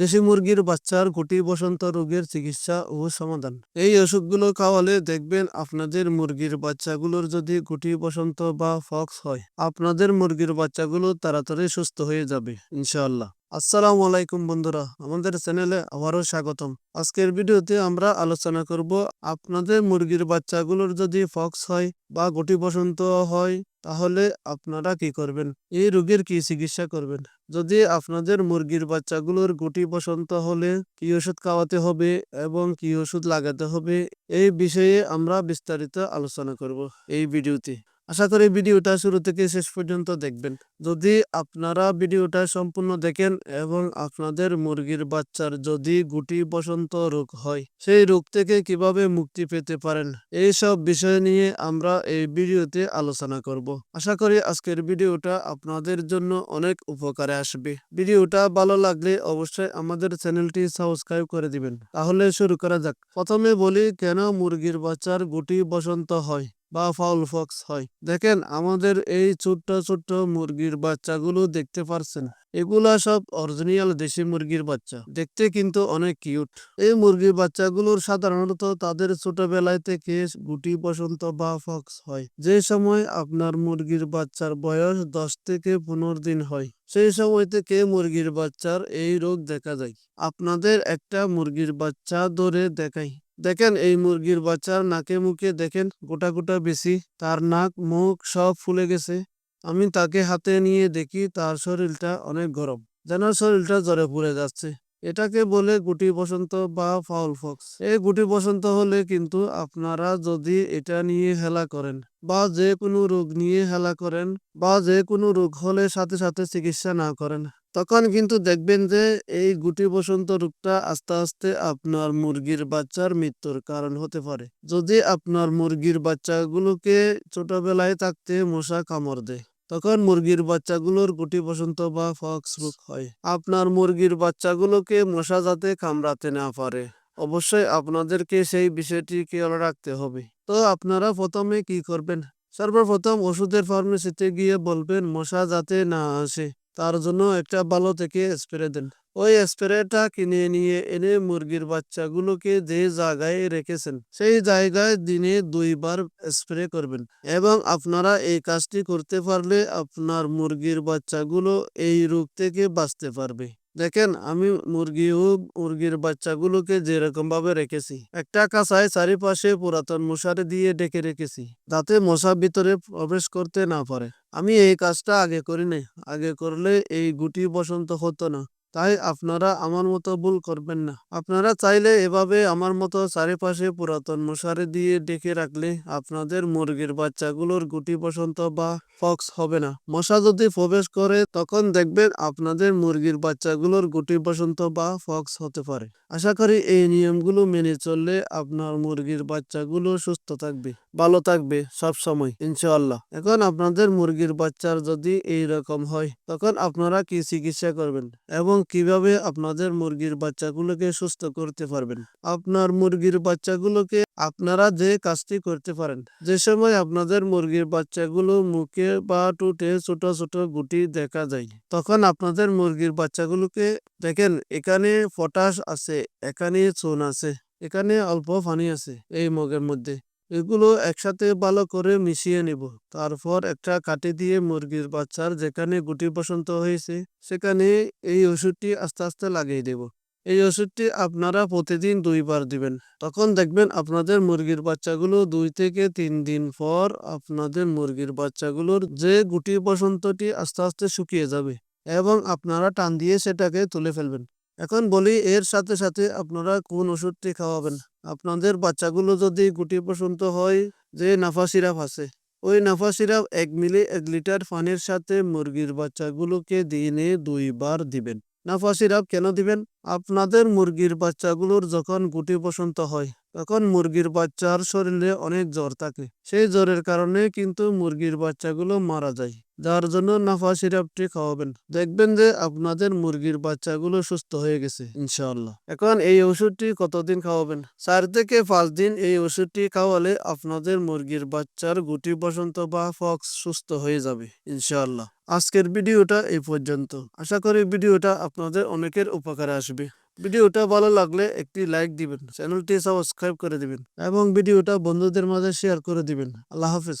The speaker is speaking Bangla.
দেশি মুরগির বাচ্চার গুটি বসন্ত রোগের চিকিৎসা ও সমাধান। এই ওষুধগুলো খাওয়ালে দেখবেন আপনাদের মুরগির বাচ্চাগুলোর যদি গুটি বসন্ত বা ফক্স হয়, আপনাদের মুরগির বাচ্চাগুলো তাড়াতাড়ি সুস্থ হয়ে যাবে, ইনশাআল্লাহ। আসসালামু আলাইকুম বন্ধুরা, আমাদের চ্যানেলে আবারও স্বাগতম। আজকের ভিডিওতে আমরা আলোচনা করব আপনাদের মুরগির বাচ্চাগুলোর যদি ফক্স হয় বা গুটি বসন্ত হয় তাহলে আপনারা কি করবেন? এই রোগের কি চিকিৎসা করবেন? যদি আপনাদের মুরগির বাচ্চাগুলোর গুটি বসন্ত হলে কি ওষুধ খাওয়াতে হবে এবং কি ওষুধ লাগাতে হবে, এই বিষয়ে আমরা বিস্তারিত আলোচনা করব এই ভিডিওতে। আশা করি ভিডিওটা শুরু থেকে শেষ পর্যন্ত দেখবেন। যদি আপনারা ভিডিওটা সম্পূর্ণ দেখেন এবং আপনাদের মুরগির বাচ্চার যদি গুটি বসন্ত রোগ হয়, সেই রোগ থেকে কীভাবে মুক্তি পেতে পারেন, এই সব বিষয় নিয়ে আমরা এই ভিডিওতে আলোচনা করব। আশা করি আজকের ভিডিওটা আপনাদের জন্য অনেক উপকারে আসবে। ভিডিওটা ভালো লাগলে অবশ্যই আমাদের চ্যানেলটি সাবস্ক্রাইব করে দিবেন। তাহলে শুরু করা যাক। প্রথমে বলি কেন মুরগির বাচ্চার গুটি বসন্ত হয়? বা ফাউল ফক্স হয়। দেখেন, আমাদের এই ছোট্ট ছোট্ট মুরগির বাচ্চাগুলো দেখতে পারছেন? এগুলা সব অরিজিনাল দেশি মুরগির বাচ্চা। দেখতে কিন্তু অনেক কিউট এই মুরগির বাচ্চাগুলোর সাধারণত তাদের ছোটবেলায় থেকে গুটি বসন্ত বা ফক্স হয়। যে সময় আপনার মুরগির বাচ্চার বয়স দশ থেকে পনেরো দিন হয়, সেই সময় থেকে মুরগির বাচ্চার এই রোগ দেখা যায়। আপনাদের একটা মুরগির বাচ্চা ধরে দেখাই। দেখেন এই মুরগির বাচ্চার নাকে মুখে দেখেন গোটা গোটা বেশি, তার নাক, মুখ সব ফুলে গেছে। আমি তাকে হাতে নিয়ে দেখি তার শরীরটা অনেক গরম, যেন শরীরটা জ্বরে পুড়ে যাচ্ছে। এটাকে বলে গুটি বসন্ত বা ফাউল ফক্স। এই গুটি বসন্ত হলে কিন্তু আপনারা যদি এটা নিয়ে হেলা করেন বা যে কোনো রোগ নিয়ে হেলা করেন বা যে কোনো রোগ হলে সাথে সাথে চিকিৎসা না করেন তখন কিন্তু দেখবেন যে, এই গুটি বসন্ত রোগটা আস্তে আস্তে আপনার মুরগির বাচ্চার মৃত্যুর কারণ হতে পারে। যদি আপনার মুরগির বাচ্চাগুলোকে ছোটবেলায় থাকতে মশা কামড় দেয়, তখন মুরগির বাচ্চাগুলোর গুটি বসন্ত বা ফক্স রোগ হয়। আপনার মুরগির বাচ্চাগুলোকে মশা যাতে কামড়াতে না পারে, অবশ্যই আপনাদেরকে সেই বিষয়টি খেয়াল রাখতে হবে। তো আপনারা প্রথমে কি করবেন? সর্বপ্রথম ওষুধের ফার্মেসিতে গিয়ে বলবেন, মশা যাতে না আসে। তার জন্য একটা ভালো থেকে স্প্রে দেন। ওই স্প্রেটা কিনে নিয়ে এনে মুরগির বাচ্চাগুলোকে যে জায়গায় রেখেছেন, সেই জায়গায় দিনে দুইবার স্প্রে করবেন এবং আপনারা এই কাজটি করতে পারলে আপনার মুরগির বাচ্চাগুলো এই রোগ থেকে বাঁচতে পারবে। দেখেন, আমি মুরগি হোক মুরগির বাচ্চাগুলোকে যেরকম ভাবে রেখেছি, একটা কাঁচায় চারিপাশে পুরাতন মশারি দিয়ে ডেকে রেখেছি, যাতে মশা ভিতরে প্রবেশ করতে না পারে। আমি এই কাজটা আগে করি নাই আগে করলে এই গুটি বসন্ত হতো না। তাই আপনারা আমার মতো ভুল করবেন না। আপনারা চাইলে এভাবে আমার মতো চারিপাশে পুরাতন মশারি দিয়ে ডেকে রাখলে আপনাদের মুরগির বাচ্চাগুলোর গুটি বসন্ত বা ফক্স হবে না। মশা যদি প্রবেশ করে, তখন দেখবেন আপনাদের মুরগির বাচ্চাগুলোর গুটি বসন্ত বা ফক্স হতে পারে। আশা করি এই নিয়মগুলো মেনে চললে আপনার মুরগির বাচ্চাগুলো সুস্থ থাকবে, ভালো থাকবে সব সময়, ইনশাআল্লাহ। এখন আপনাদের মুরগির বাচ্চার যদি এই রকম হয়, তখন আপনারা কি চিকিৎসা করবেন? এবং কীভাবে আপনাদের মুরগির বাচ্চাগুলোকে সুস্থ করতে পারবেন? আপনার মুরগির বাচ্চাগুলোকে আপনারা যে কাজটি করতে পারেন, যে সময় আপনাদের মুরগির বাচ্চাগুলো মুখে বা টুটে ছোট ছোট গুটি দেখা যায়, তখন আপনাদের মুরগির বাচ্চাগুলোকে দেখেন, এখানে পটাশ আছে, এখানে চুন আছে, এখানে অল্প পানি আছে এই মগের মধ্যে। এগুলো একসাথে ভালো করে মিশিয়ে নিব। তারপর একটা কাটি দিয়ে মুরগির বাচ্চার যেখানে গুটি বসন্ত হয়েছে, সেখানে এই ওষুধটি আস্তে আস্তে লাগিয়ে দেব। এই ওষুধটি আপনারা প্রতিদিন দুইবার দিবেন। তখন দেখবেন আপনাদের মুরগির বাচ্চাগুলো দুই থেকে তিন দিন পর আপনাদের মুরগির বাচ্চাগুলোর যে গুটি বসন্তটি আস্তে আস্তে শুকিয়ে যাবে এবং আপনারা টান দিয়ে সেটাকে তুলে ফেলবেন। এখন বলি, এর সাথে সাথে আপনারা কোন ওষুধটি খাওয়াবেন? আপনাদের বাচ্চাগুলো যদি গুটি বসন্ত হয়, যে নাফা সিরাপ আছে, ওই নাফা সিরাপ এক মিলি, এক লিটার পানির সাথে মুরগির বাচ্চাগুলোকে দিনে দুইবার দিবেন। নাফা সিরাপ কেন দিবেন? আপনাদের মুরগির বাচ্চাগুলোর যখন গুটি বসন্ত হয়, তখন মুরগির বাচ্চার শরীরে অনেক জ্বর থাকে। সেই জ্বরের কারণে কিন্তু মুরগির বাচ্চাগুলো মারা যায়। যার জন্য নাফা সিরাপটি খাওয়াবেন। দেখবেন যে আপনাদের মুরগির বাচ্চাগুলো সুস্থ হয়ে গেছে, ইনশাআল্লাহ। এখন এই ওষুধটি কতদিন খাওয়াবেন? চার থেকে পাঁচ দিন এই ওষুধটি খাওয়ালে আপনাদের মুরগির বাচ্চার গুটি বসন্ত বা ফক্স সুস্থ হয়ে যাবে, ইনশাআল্লাহ। আজকের ভিডিওটা এই পর্যন্ত। আশা করি ভিডিওটা আপনাদের অনেকের উপকারে আসবে। ভিডিওটা ভালো লাগলে একটি লাইক দিবেন, চ্যানেলটি সাবস্ক্রাইব করে দিবেন এবং ভিডিওটা বন্ধুদের মাঝে শেয়ার করে দিবেন। আল্লাহ হাফেজ।